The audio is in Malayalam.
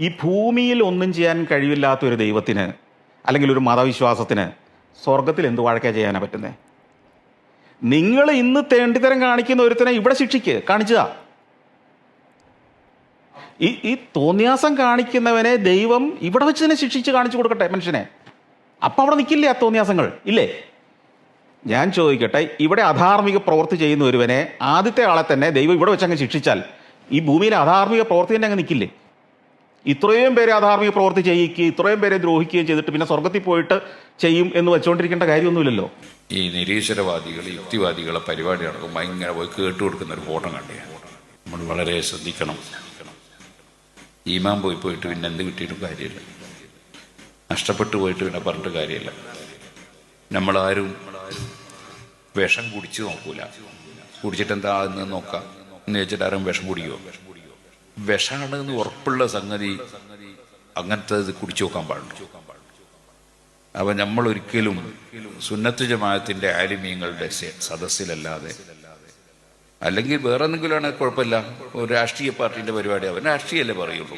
ഈ ഭൂമിയിൽ ഒന്നും ചെയ്യാൻ കഴിവില്ലാത്ത ഒരു ദൈവത്തിന് അല്ലെങ്കിൽ ഒരു മതവിശ്വാസത്തിന് സ്വർഗത്തിൽ എന്ത് വഴക്കാ ചെയ്യാനാണ് പറ്റുന്നത് നിങ്ങൾ ഇന്ന് തേണ്ടിത്തരം കാണിക്കുന്ന ഒരുത്തനെ ഇവിടെ ശിക്ഷിക്ക് കാണിച്ചതാ. ഈ ഈ തോന്നിയാസം കാണിക്കുന്നവനെ ദൈവം ഇവിടെ വെച്ച് തന്നെ ശിക്ഷിച്ച് കാണിച്ചു കൊടുക്കട്ടെ മനുഷ്യനെ. അപ്പം അവിടെ നിൽക്കില്ലേ ആ തോന്നിയാസങ്ങൾ? ഇല്ലേ? ഞാൻ ചോദിക്കട്ടെ ഇവിടെ അധാർമിക പ്രവൃത്തി ചെയ്യുന്ന ഒരുവനെ ആദ്യത്തെ ആളെ തന്നെ ദൈവം ഇവിടെ വെച്ച് അങ്ങ് ശിക്ഷിച്ചാൽ ഈ ഭൂമിയിലെ അധാർമിക പ്രവൃത്തി തന്നെ അങ്ങ് നിൽക്കില്ലേ ഇത്രയും പേരെ അധാർമിക പ്രവൃത്തി ചെയ്യിക്കുകയും ഇത്രയും പേരെ ദ്രോഹിക്കുകയും ചെയ്തിട്ട് പിന്നെ സ്വർഗത്തിൽ പോയിട്ട് ചെയ്യും എന്ന് വെച്ചുകൊണ്ടിരിക്കേണ്ട കാര്യമൊന്നുമില്ലല്ലോ. ഈ നിരീശ്വരവാദികൾ യുക്തിവാദികളെ പരിപാടി നടക്കും ഭയങ്കര പോയി കേട്ടു കൊടുക്കുന്ന ഒരു ഫോട്ടോ കണ്ടേ. നമ്മൾ വളരെ ശ്രദ്ധിക്കണം. ഈമാൻ പോയി പോയിട്ട് പിന്നെ എന്ത് കിട്ടിയിട്ടും കാര്യമില്ല. നഷ്ടപ്പെട്ടു പോയിട്ട് പിന്നെ പറഞ്ഞിട്ട് കാര്യമില്ല. നമ്മളാരും വിഷം കുടിച്ചു നോക്കൂല. കുടിച്ചിട്ട് എന്താ എന്ന് നോക്കാം? എന്ന് വെച്ചിട്ട് ആരും വിഷം കുടിക്കുമോ വിഷമാണ് എന്ന് ഉറപ്പുള്ള സംഗതി അങ്ങനത്തെ ഇത് കുടിച്ചു നോക്കാൻ പാടില്ല. അപ്പൊ നമ്മൾ ഒരിക്കലും സുന്നത്ത് ജമാഅത്തിന്റെ ആലിമീങ്ങളുടെ സദസ്സിലല്ലാതെ അല്ലെങ്കിൽ വേറെ എന്തെങ്കിലും ആണെങ്കിൽ കുഴപ്പമില്ല. ഒരു രാഷ്ട്രീയ പാർട്ടിന്റെ പരിപാടി അവൻ രാഷ്ട്രീയമല്ലേ പറയുള്ളൂ.